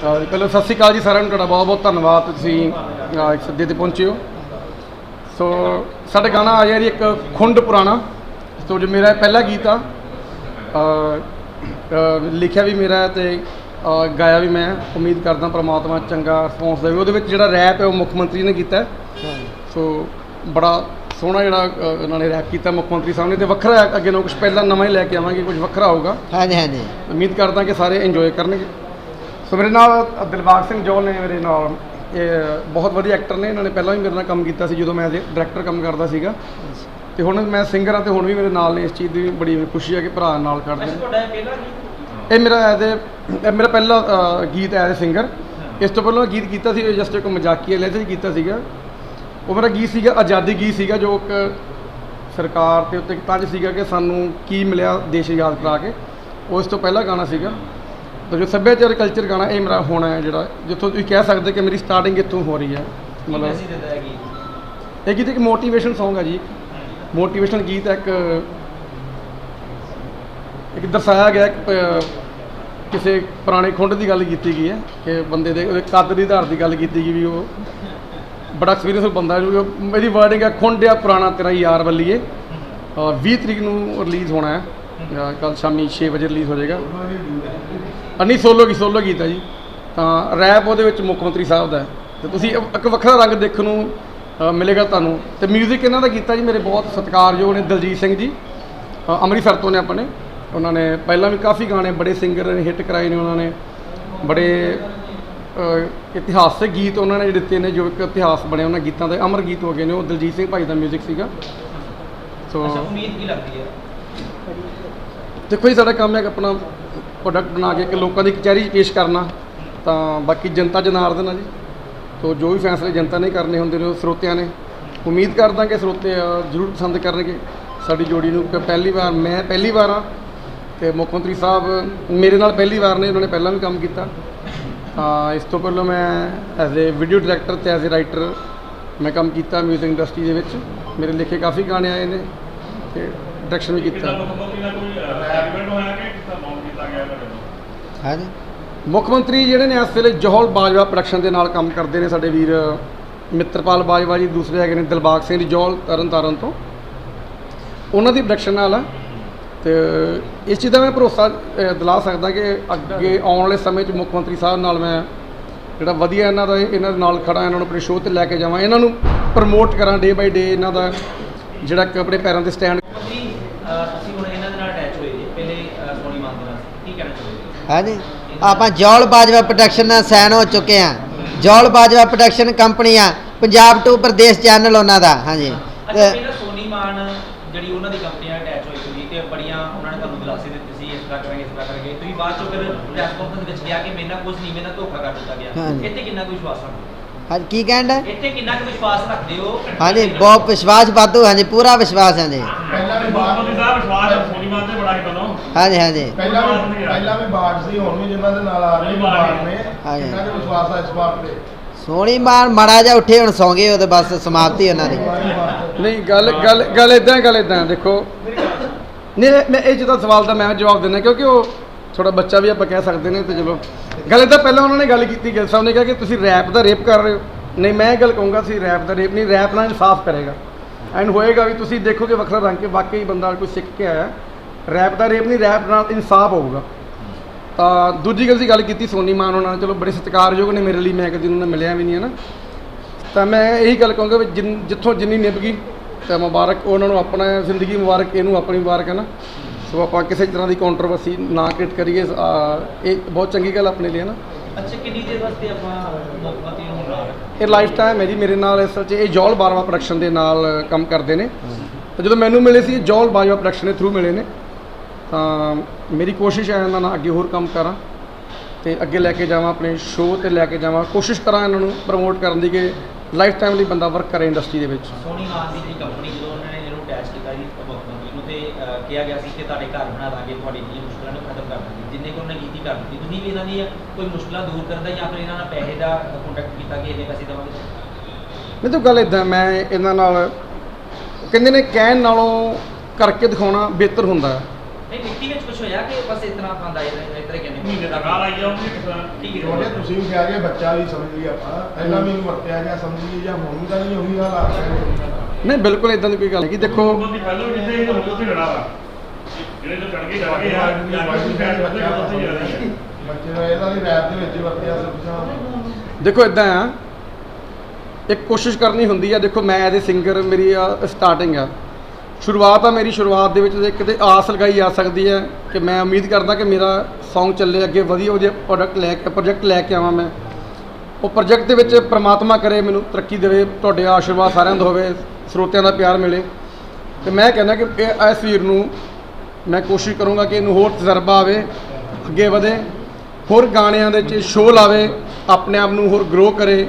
ਪਹਿਲਾਂ ਸਤਿ ਸ਼੍ਰੀ ਅਕਾਲ ਜੀ ਸਾਰਿਆਂ ਨੂੰ ਤੁਹਾਡਾ ਬਹੁਤ ਬਹੁਤ ਧੰਨਵਾਦ ਤੁਸੀਂ ਇਸ ਸੱਦੇ ਤੇ ਪਹੁੰਚੇ ਹੋ। ਸੋ ਸਾਡਾ ਗਾਣਾ ਆ ਰਿਹਾ ਜੀ ਇੱਕ ਖੁੰਡ ਪੁਰਾਣਾ ਸੋ ਜੋ ਮੇਰਾ ਪਹਿਲਾ ਗੀਤ ਆ ਲਿਖਿਆ ਵੀ ਮੇਰਾ ਤੇ ਗਾਇਆ ਵੀ ਮੈਂ ਉਮੀਦ ਕਰਦਾ ਪ੍ਰਮਾਤਮਾ ਚੰਗਾ ਰਿਸਪੌਂਸ ਦੇਵੇ। ਉਹਦੇ ਵਿੱਚ ਜਿਹੜਾ ਰੈਪ ਹੈ ਉਹ ਮੁੱਖ ਮੰਤਰੀ ਨੇ ਕੀਤਾ। ਸੋ ਬੜਾ ਸੋਹਣਾ ਜਿਹੜਾ ਉਹਨਾਂ ਨੇ ਰੈਪ ਕੀਤਾ ਮੁੱਖ ਮੰਤਰੀ ਸਾਹਿਬ ਨੇ ਤੇ ਵੱਖਰਾ ਅੱਗੇ ਨੂੰ ਕੁਝ ਪਹਿਲਾਂ ਨਵਾਂ ਹੀ ਲੈ ਕੇ ਆਵਾਂਗੇ ਕੁਝ ਵੱਖਰਾ ਹੋਊਗਾ। ਹਾਂਜੀ ਹਾਂਜੀ। ਉਮੀਦ ਕਰਦਾ ਕਿ ਸਾਰੇ ਇੰਜੋਏ ਕਰਨਗੇ। ਸੋ ਮੇਰੇ ਨਾਲ ਦਿਲਬਾਗ ਸਿੰਘ ਜੋਲ ਨੇ ਮੇਰੇ ਨਾਲ ਇਹ ਬਹੁਤ ਵਧੀਆ ਐਕਟਰ ਨੇ। ਇਹਨਾਂ ਨੇ ਪਹਿਲਾਂ ਵੀ ਮੇਰੇ ਨਾਲ ਕੰਮ ਕੀਤਾ ਸੀ ਜਦੋਂ ਮੈਂ ਡਾਇਰੈਕਟਰ ਕੰਮ ਕਰਦਾ ਸੀਗਾ। ਤੇ ਹੁਣ ਮੈਂ ਸਿੰਗਰ ਹਾਂ ਤੇ ਹੁਣ ਵੀ ਮੇਰੇ ਨਾਲ ਨੇ ਇਸ ਚੀਜ਼ ਦੀ ਬੜੀ ਖੁਸ਼ੀ ਹੈ ਕਿ ਭਰਾ ਨਾਲ ਕਰਦੇ ਨੇ। ਇਹ ਮੇਰਾ ਐਜ਼ ਇਹ ਮੇਰਾ ਪਹਿਲਾ ਗੀਤ ਐਜ਼ ਸਿੰਗਰ ਇਸ ਤੋਂ ਪਹਿਲਾਂ ਗੀਤ ਕੀਤਾ ਸੀ ਜਸਟ ਇੱਕ ਮਜ਼ਾਕੀਆ ਲੈਤੇ ਕੀਤਾ ਸੀਗਾ। ਉਹ ਮੇਰਾ ਗੀਤ ਸੀਗਾ ਆਜ਼ਾਦੀ ਗੀਤ ਸੀਗਾ ਜੋ ਇੱਕ ਸਰਕਾਰ ਤੇ ਉੱਤੇ ਇੱਕ ਤੰਜ ਸੀਗਾ ਕਿ ਸਾਨੂੰ ਕੀ ਮਿਲਿਆ ਦੇਸ਼ ਆਜ਼ਾਦ ਕਰਾ ਕੇ। ਉਸ ਤੋਂ ਪਹਿਲਾ ਗਾਣਾ ਸੀਗਾ। ਤਾਂ ਜੋ ਸੱਭਿਆਚਾਰ ਕਲਚਰ ਗਾਣਾ ਇਹ ਮੇਰਾ ਹੋਣਾ ਹੈ ਜਿਹੜਾ ਜਿੱਥੋਂ ਤੁਸੀਂ ਕਹਿ ਸਕਦੇ ਕਿ ਮੇਰੀ ਸਟਾਰਟਿੰਗ ਇੱਥੋਂ ਹੋ ਰਹੀ ਹੈ। ਮਤਲਬ ਇਹ ਗੀਤ ਇੱਕ ਮੋਟੀਵੇਸ਼ਨ Song ਹੈ ਜੀ। ਮੋਟੀਵੇਸ਼ਨ ਗੀਤ ਹੈ ਇੱਕ ਇੱਕ ਦਰਸਾਇਆ ਗਿਆ ਕਿਸੇ ਪੁਰਾਣੇ ਖੁੰਡ ਦੀ ਗੱਲ ਕੀਤੀ ਗਈ ਹੈ ਕਿ ਬੰਦੇ ਦੇ ਉਹਦੇ ਕੱਦ ਦੀ ਆਧਾਰ ਦੀ ਗੱਲ ਕੀਤੀ ਗਈ ਵੀ ਉਹ ਬੜਾ ਐਕਸਪੀਰੀਅੰਸ ਬੰਦਾ ਜੋ ਮੇਰੀ ਵਰਡਿੰਗ ਹੈ ਖੁੰਡਿਆ ਪੁਰਾਣਾ ਤੇਰਾ ਯਾਰ ਵੱਲੀਏ। ਔਰ 20 ਤਰੀਕ ਨੂੰ ਰਿਲੀਜ਼ ਹੋਣਾ ਹੈ। ਕੱਲ ਸ਼ਾਮੀ 6 ਵਜੇ ਰਿਲੀਜ਼ ਹੋ ਜਾਏਗਾ। ਅੰਨੀ ਸੋਲੋ ਕੀ ਸੋਲੋ ਗੀਤ ਹੈ ਜੀ ਤਾਂ ਰੈਪ ਉਹਦੇ ਵਿੱਚ ਮੁੱਖ ਮੰਤਰੀ ਸਾਹਿਬ ਦਾ ਹੈ ਤੇ ਤੁਸੀਂ ਇੱਕ ਇੱਕ ਵੱਖਰਾ ਰੰਗ ਦੇਖਣ ਨੂੰ ਅ, ਮਿਲੇਗਾ ਤੁਹਾਨੂੰ ਤੇ 뮤직 ਇਹਨਾਂ ਦਾ ਕੀਤਾ ਜੀ ਮੇਰੇ ਬਹੁਤ ਸਤਿਕਾਰਯੋਗ ਨੇ ਦਲਜੀਤ ਸਿੰਘ ਜੀ ਅ, ਅੰਮ੍ਰਿਤਸਰ ਤੋਂ ਨੇ ਆਪਣੇ ਉਹਨਾਂ ਨੇ ਪਹਿਲਾਂ ਵੀ ਕਾਫੀ ਗਾਣੇ ਬੜੇ ਸਿੰਗਰ ਨੇ ਹਿੱਟ ਕਰਾਏ ਨੇ ਉਹਨਾਂ ਨੇ ਬੜੇ ਅ, ਇਤਿਹਾਸਕ ਗੀਤ ਉਹਨਾਂ ਨੇ ਦਿੱਤੇ ਨੇ ਜੋ ਇੱਕ ਇਤਿਹਾਸ ਬਣਿਆ ਉਹਨਾਂ ਗੀਤਾਂ ਦੇ ਅਮਰ ਗੀਤ ਹੋ ਗਏ ਨੇ ਉਹ ਦਲਜੀਤ ਸਿੰਘ ਭਾਈ ਦਾ 뮤직 ਸੀਗਾ ਸੋ ਅੱਛਾ ਉਮੀਦ ਕੀ ਲੱਗਦੀ ਹੈ ਦੇਖੋ ਜੀ ਸਾਡਾ ਕੰਮ ਹੈ ਕਿ ਆਪਣਾ ਪ੍ਰੋਡਕਟ ਬਣਾ ਕੇ ਇੱਕ ਲੋਕਾਂ ਦੀ ਕਚਹਿਰੀ 'ਚ ਪੇਸ਼ ਕਰਨਾ, ਤਾਂ ਬਾਕੀ ਜਨਤਾ ਜਨਾਰਦਨ ਆ ਜੀ। ਤੋ ਜੋ ਵੀ ਫੈਸਲੇ ਜਨਤਾ ਨੇ ਕਰਨੇ ਹੁੰਦੇ ਨੇ ਉਹ ਸਰੋਤਿਆਂ ਨੇ। ਉਮੀਦ ਕਰਦਾ ਕਿ ਸਰੋਤੇ ਜ਼ਰੂਰ ਪਸੰਦ ਕਰਨਗੇ। ਸਾਡੀ ਜੋੜੀ ਨੂੰ ਪਹਿਲੀ ਵਾਰ, ਮੈਂ ਪਹਿਲੀ ਵਾਰ ਆ ਤੇ ਮੁੱਖ ਮੰਤਰੀ ਸਾਹਿਬ ਮੇਰੇ ਨਾਲ ਪਹਿਲੀ ਵਾਰ ਨੇ, ਉਹਨਾਂ ਨੇ ਪਹਿਲਾਂ ਵੀ ਕੰਮ ਕੀਤਾ। ਤਾਂ ਇਸ ਤੋਂ ਪਹਿਲਾਂ ਮੈਂ ਐਜ਼ ਅ ਵੀਡੀਓ ਡਾਇਰੈਕਟਰ ਤੇ ਐਜ਼ ਅ ਰਾਈਟਰ ਮੈਂ ਕੰਮ ਕੀਤਾ 뮤직 ਇੰਡਸਟਰੀ ਦੇ ਵਿੱਚ। ਮੇਰੇ ਲਿਖੇ ਕਾਫੀ ਗਾਣੇ ਆਏ ਨੇ ਤੇ ਡਾਇਰੈਕਸ਼ਨ ਵੀ ਕੀਤਾ। ਹਾਂਜੀ। ਮੁੱਖ ਮੰਤਰੀ ਜਿਹੜੇ ਨੇ ਇਸ ਵੇਲੇ ਜੋਹਲ ਬਾਜਵਾ ਪ੍ਰੋਡਕਸ਼ਨ ਦੇ ਨਾਲ ਕੰਮ ਕਰਦੇ ਨੇ ਸਾਡੇ ਵੀਰ ਮਿੱਤਰਪਾਲ ਬਾਜਵਾ ਜੀ ਦੂਸਰੇ ਹੈਗੇ ਨੇ ਦਿਲਬਾਗ ਸਿੰਘ ਜੀ ਜੋਹਲ ਤਰਨ ਤਾਰਨ ਤੋਂ। ਉਹਨਾਂ ਦੀ ਪ੍ਰੋਡਕਸ਼ਨ ਨਾਲ ਆ। ਤੇ ਇਸ ਚੀਜ਼ ਦਾ ਮੈਂ ਭਰੋਸਾ ਦਿਲਾ ਸਕਦਾ ਕਿ ਅੱਗੇ ਆਉਣ ਵਾਲੇ ਸਮੇਂ 'ਚ ਮੁੱਖ ਮੰਤਰੀ ਸਾਹਿਬ ਨਾਲ ਮੈਂ ਜਿਹੜਾ ਵਧੀਆ ਇਹਨਾਂ ਦਾ ਇਹਨਾਂ ਦੇ ਨਾਲ ਖੜਾ ਇਹਨਾਂ ਨੂੰ ਆਪਣੇ ਸ਼ੋਅ ਤੇ ਲੈ ਕੇ ਜਾਵਾਂ। ਇਹਨਾਂ ਨੂੰ ਪ੍ਰਮੋਟ ਕਰਾਂ ਡੇ ਬਾਈ ਡੇ ਇਹਨਾਂ ਦਾ ਜਿਹੜਾ ਕਿ ਆਪਣੇ ਪੈਰਾਂ ਤੇ ਸਟੈਂਡ ਤੁਸੀਂ ਹੁਣ ਇਹਨਾਂ ਦੇ ਨਾਲ ਅਟੈਚ ਹੋਏ ਜੀ ਪਹਿਲੇ ਅਹ, ਸੋਨੀ ਮਾਨ ਦੇ ਨਾਲ ਕੀ ਕਹਿਣਾ ਚਾਹੁੰਦੇ ਹਾਂਜੀ। ਆਪਾਂ ਜੌਲ ਬਾਜਵਾ ਪ੍ਰੋਡਕਸ਼ਨ ਨਾਲ ਸਾਈਨ ਹੋ ਚੁੱਕੇ ਆ ਜੌਲ ਬਾਜਵਾ ਪ੍ਰੋਡਕਸ਼ਨ ਕੰਪਨੀ ਆ। ਪੰਜਾਬ ਟੂ ਪ੍ਰਦੇਸ਼ ਚੈਨਲ ਉਹਨਾਂ ਦਾ ਹਾਂਜੀ। ਅੱਛਾ ਪਹਿਲਾਂ ਸੋਨੀ ਮਾਨ ਜਿਹੜੀ ਉਹਨਾਂ ਦੀ ਕੰਪਨੀ ਨਾਲ ਅਟੈਚ ਹੋਈ ਸੀ ਤੇ ਬੜੀਆਂ ਉਹਨਾਂ ਨੇ ਤੁਹਾਨੂੰ ਦਿਲਾਸੇ ਦਿੱਤੇ ਸੀ ਇਸ ਤਰ੍ਹਾਂ ਕਰਾਂਗੇ ਇਸ ਤਰ੍ਹਾਂ ਕਰਾਂਗੇ। ਤੁਸੀਂ ਬਾਅਦ ਚੋਂ ਫਿਰ ਪ੍ਰੈਸ ਕਾਨਫਰੰਸ ਵਿੱਚ ਗਿਆ ਕਿ ਮੇਰੇ ਨਾਲ ਕੁਝ ਨਹੀਂ ਮੇਰੇ ਨਾਲ ਧੋਖਾ ਕਰ ਦਿੱਤਾ ਗਿਆ। ਹਾਂਜੀ। ਇੱਥੇ ਕਿੰਨਾ ਕੁ ਵਿਸ਼ਵਾਸ ਰੱਖਦੇ ਹਾਂਜੀ ਕੀ ਕਹਿੰਦਾ ਹੋ? ਇੱਥੇ ਕਿੰਨਾ ਕੁ ਵਿਸ਼ਵਾਸ ਰੱਖਦੇ ਹੋ? ਹਾਂਜੀ ਬਹੁਤ ਵਿਸ਼ਵਾਸ ਵਾਧੂ ਹਾਂਜੀ ਪੂਰਾ ਵਿਸ਼ਵਾਸ ਹੈ ਜੀ। ਪਹਿਲਾਂ ਵੀ ਬਾੜ ਬਾਬਾ ਸਾਹਿਬ ਵਿਸ਼ਵਾਸ ਸੋਨੀ ਮਾਨ ਤੇ ਬੜਾ ਹੀ ਬਨੋ ਹਾਂਜੀ ਹਾਂਜੀ। ਪਹਿਲਾਂ ਵੀ ਪਹਿਲਾਂ ਵੀ ਬਾੜ ਸੀ ਹੁਣ ਵੀ ਜਿਨ੍ਹਾਂ ਦੇ ਨਾਲ ਆ ਰਹੇ ਨੇ ਬਾੜ ਨੇ। ਹਾਂਜੀ। ਇਹਨਾਂ ਦੇ ਵਿਸ਼ਵਾਸ ਆ ਇਸ ਵਾਰ ਤੇ? ਸੋਹਣੀ ਮਾਨ ਮੜਾ ਜਾ ਉੱਠੇ ਹੁਣ ਸੌਂ ਗਏ ਉਹ ਤੇ ਬਸ ਸਮਾਪਤੀ ਉਹਨਾਂ ਦੀ। ਨਹੀਂ ਗੱਲ ਗੱਲ ਗੱਲ ਇਦਾਂ ਗੱਲ ਇਦਾਂ ਦੇਖੋ। ਨਹੀਂ ਮੈਂ ਇਹ ਜਿਹਦਾ ਸਵਾਲ ਦਾ ਮੈਂ ਜਵਾਬ ਦਿੰਦਾ ਕਿਉਂਕਿ ਉਹ ਥੋੜਾ ਬੱਚਾ ਵੀ ਆਪਾਂ ਕਹਿ ਸਕਦੇ ਨੇ ਤੇ ਚਲੋ। ਗੱਲ ਇਦਾਂ ਪਹਿਲਾਂ ਉਹਨਾਂ ਨੇ ਗੱਲ ਕੀਤੀ, ਗਿੱਲ ਸਾਹਿਬ ਨੇ ਕਿਹਾ ਕਿ ਤੁਸੀਂ ਰੈਪ ਦਾ ਰੇਪ ਕਰ ਰਹੇ ਹੋ। ਨਹੀਂ, ਮੈਂ ਇਹ ਗੱਲ ਕਹੂੰਗਾ ਸੀ ਰੈਪ ਦਾ ਰੇਪ ਨਹੀਂ, ਰੈਪ ਨਾਲ ਇਨਸਾਫ ਕਰੇਗਾ। ਐਂਡ ਹੋਏਗਾ ਵੀ ਤੁਸੀਂ ਦੇਖੋਗੇ ਵੱਖਰਾ ਰੰਗ ਕੇ, ਵਾਕਈ ਬੰਦਾ ਕੋਈ ਸਿੱਖ ਕੇ ਆਇਆ। ਰੈਪ ਦਾ ਰੇਪ ਨਹੀਂ, ਰੈਪ ਨਾਲ ਇਨਸਾਫ ਹੋਊਗਾ। ਤਾਂ ਦੂਜੀ ਗੱਲ ਦੀ ਗੱਲ ਕੀਤੀ ਸੋਨੀ ਮਾਨ ਉਹਨਾਂ ਨਾਲ ਚਲੋ ਬੜੇ ਸਤਿਕਾਰਯੋਗ ਨੇ ਮੇਰੇ ਲਈ, ਮੈਂ ਕਦੀ ਉਹਨਾਂ ਨਾਲ ਮਿਲਿਆ ਵੀ ਨਹੀਂ ਹੈ ਨਾ। ਤਾਂ ਮੈਂ ਇਹੀ ਗੱਲ ਕਹੂੰਗਾ ਵੀ ਜਿਨ, ਜਿੱਥੋਂ ਜਿੰਨੀ ਨਿਭ ਗਈ ਤਾਂ ਮੁਬਾਰਕ, ਉਹਨਾਂ ਨੂੰ ਆਪਣਾ ਜ਼ਿੰਦਗੀ ਮੁਬਾਰਕ, ਇਹਨੂੰ ਆਪਣੀ ਮੁਬਾਰਕ ਹੈ ਨਾ। ਸੋ ਆਪਾਂ ਕਿਸੇ ਤਰ੍ਹਾਂ ਦੀ ਕੰਟਰੋਵਰਸੀ ਨਾ ਕ੍ਰੀਏਟ ਕਰੀਏ ਇਹ ਬਹੁਤ ਚੰਗੀ ਗੱਲ ਆਪਣੇ ਲਈ ਹੈ ਨਾ? ਅੱਛਾ ਕਿੰਨੀ ਦੇਰ ਵਾਸਤੇ ਆਪਾਂ ਮੰਤਰੀ ਨੂੰ ਨਾਲ ਇਹ ਲਾਈਫ ਟਾਈਮ ਹੈ ਜੀ ਮੇਰੇ ਨਾਲ ਅਸਲ 'ਚ ਇਹ ਜੌਲ ਬਾਰਵਾ ਪ੍ਰੋਡਕਸ਼ਨ ਦੇ ਨਾਲ ਕੰਮ ਕਰਦੇ ਨੇ। ਤਾਂ ਜਦੋਂ ਮੈਨੂੰ ਮਿਲੇ ਸੀ ਇਹ ਜੌਲ ਬਾਜਵਾ ਪ੍ਰੋਡਕਸ਼ਨ ਦੇ ਥਰੂ ਮਿਲੇ ਨੇ ਤਾਂ ਮੇਰੀ ਕੋਸ਼ਿਸ਼ ਹੈ ਇਹਨਾਂ ਨਾਲ ਅੱਗੇ ਹੋਰ ਕੰਮ ਕਰਾਂ ਤੇ ਅੱਗੇ ਲੈ ਕੇ ਜਾਵਾਂ ਆਪਣੇ ਸ਼ੋਅ ਤੇ ਲੈ ਕੇ ਜਾਵਾਂ। ਕੋਸ਼ਿਸ਼ ਕਰਾਂ ਇਹਨਾਂ ਨੂੰ ਪ੍ਰਮੋਟ ਕਰਨ ਦੀ ਕਿ ਲਾਈਫ ਟਾਈਮ ਲਈ ਬੰਦਾ ਵਰਕ ਕਰੇ ਇੰਡਸਟਰੀ ਦੇ ਵਿੱਚ। ਸੋਨੀ ਮਾਨ ਦੀ ਜਿਹੜੀ ਕੰਪਨੀ ਜਦੋਂ ਉਹਨਾਂ ਨੇ ਇਹਨੂੰ ਅਟੈਚ ਕੀਤਾ ਜੀ ਮੁੱਖ ਮੰਤਰੀ ਨੂੰ ਤੇ ਅਹ, ਕਿਹਾ ਗਿਆ ਸੀ ਕਿ ਤੁਹਾਡੇ ਘਰ ਬਣਾ ਦਾਂਗੇ ਤੁਹਾਡੀ ਜਿਹੜੀ ਮੁਸ਼ਕਲਾਂ ਨੂੰ ਖਤਮ ਕਰ ਦਾਂਗੇ। ਜਿੰਨੇ ਕਿ ਉਹਨੇ ਕੀਤੀ ਕਰ ਦਿੱਤੀ। ਤੁਸੀਂ ਵੀ ਇਹਨਾਂ ਦੀ ਕੋਈ ਮੁਸ਼ਕਲਾਂ ਦੂਰ ਕਰਦਾ ਜਾਂ ਫਿਰ ਇਹਨਾਂ ਨਾਲ ਪੈਸੇ ਦਾ ਕੰਟੈਕਟ ਕੀਤਾ ਕਿ ਇੰਨੇ ਪੈਸੇ ਦੇਵਾਂਗੇ? ਨਹੀਂ ਤਾਂ ਗੱਲ ਇਦਾਂ ਮੈਂ ਇਹਨਾਂ ਨਾਲ ਕਹਿੰਦੇ ਨੇ ਕਹਿਣ ਨਾਲੋਂ ਕਰਕੇ ਦਿਖਾਉਣਾ ਬਿਹਤਰ ਹੁੰਦਾ। ਹੈ ਨਹੀਂ ਮਿੱਟੀ ਵਿੱਚ ਕੁਝ ਹੋਇਆ ਕਿ ਬਸ ਇਤਨਾ ਖਾਂਦਾ ਇਹ ਇਤਰੇ ਕਹਿੰਦੇ ਮਹੀਨੇ ਦਾ ਕਾਲ ਆਈ ਜਾਊਗੀ ਠੀਕ ਕੀ ਛੋਟੇ ਤੁਸੀਂ ਵੀ ਕਿਹਾ ਗਿਆ ਬੱਚਾ ਵੀ ਸਮਝ ਲਈ ਆਪਾਂ। ਪਹਿਲਾਂ ਵੀ ਇਹਨੂੰ ਵਰਤਿਆ ਗਿਆ ਸਮਝ ਲਈ ਜਾਂ ਹੁਣ ਤਾਂ ਨਹੀਂ ਉਹੀ ਹਾਲਾਤ ਹੈ ਨਹੀਂ ਬਿਲਕੁਲ ਇਦਾਂ ਦੀ ਕੋਈ ਗੱਲ ਨਹੀਂ ਦੇਖੋ ਬੰਦੀ ਪਹਿਲਾਂ ਵੀ ਜਿੱਥੇ ਹੁਣ ਉੱਥੇ ਖੜਾ ਵਾ। ਜਿਹੜੇ ਤੋਂ ਚੜ ਕੇ ਜਾ ਕੇ ਆ ਬੱਚਾ ਬੱਚੇ ਨੂੰ ਇਹਦਾ ਵੀ ਰੈਪ ਦੇ ਵਿੱਚ ਹੀ ਵਰਤਿਆ ਸਭ ਦੇਖੋ ਇਦਾਂ ਆ। ਇੱਕ ਕੋਸ਼ਿਸ਼ ਕਰਨੀ ਹੁੰਦੀ ਆ ਦੇਖੋ ਮੈਂ ਐਜ਼ ਅ ਸਿੰਗਰ ਮੇਰੀ ਸਟਾਰਟਿੰਗ ਆ। ਸ਼ੁਰੂਆਤ ਆ ਮੇਰੀ ਸ਼ੁਰੂਆਤ ਦੇ ਵਿੱਚ ਤੇ ਕਿਤੇ ਆਸ ਲਗਾਈ ਜਾ ਸਕਦੀ ਹੈ ਕਿ ਮੈਂ ਉਮੀਦ ਕਰਦਾ ਕਿ ਮੇਰਾ Song ਚੱਲੇ ਅੱਗੇ ਵਧੀਆ ਉਹਦੇ ਪ੍ਰੋਡਕਟ ਲੈ ਕੇ ਪ੍ਰੋਜੈਕਟ ਲੈ ਕੇ ਆਵਾਂ ਮੈਂ। ਉਹ ਪ੍ਰੋਜੈਕਟ ਦੇ ਵਿੱਚ ਪ੍ਰਮਾਤਮਾ ਕਰੇ ਮੈਨੂੰ ਤਰੱਕੀ ਦੇਵੇ ਤੁਹਾਡੇ ਆਸ਼ੀਰਵਾਦ ਸਾਰਿਆਂ ਦਾ ਹੋਵੇ। ਸਰੋਤਿਆਂ ਦਾ ਪਿਆਰ ਮਿਲੇ। ਤੇ ਮੈਂ ਕਹਿੰਦਾ ਕਿ ਇਹ ਇਸ ਵੀਰ ਨੂੰ ਮੈਂ ਕੋਸ਼ਿਸ਼ ਕਰੂੰਗਾ ਕਿ ਇਹਨੂੰ ਹੋਰ ਤਜਰਬਾ ਆਵੇ, ਅੱਗੇ ਵਧੇ, ਹੋਰ ਗਾਣਿਆਂ ਦੇ ਵਿੱਚ ਸ਼ੋਅ ਲਾਵੇ, ਆਪਣੇ ਆਪ ਨੂੰ ਹੋਰ ਗਰੋ ਕਰੇ।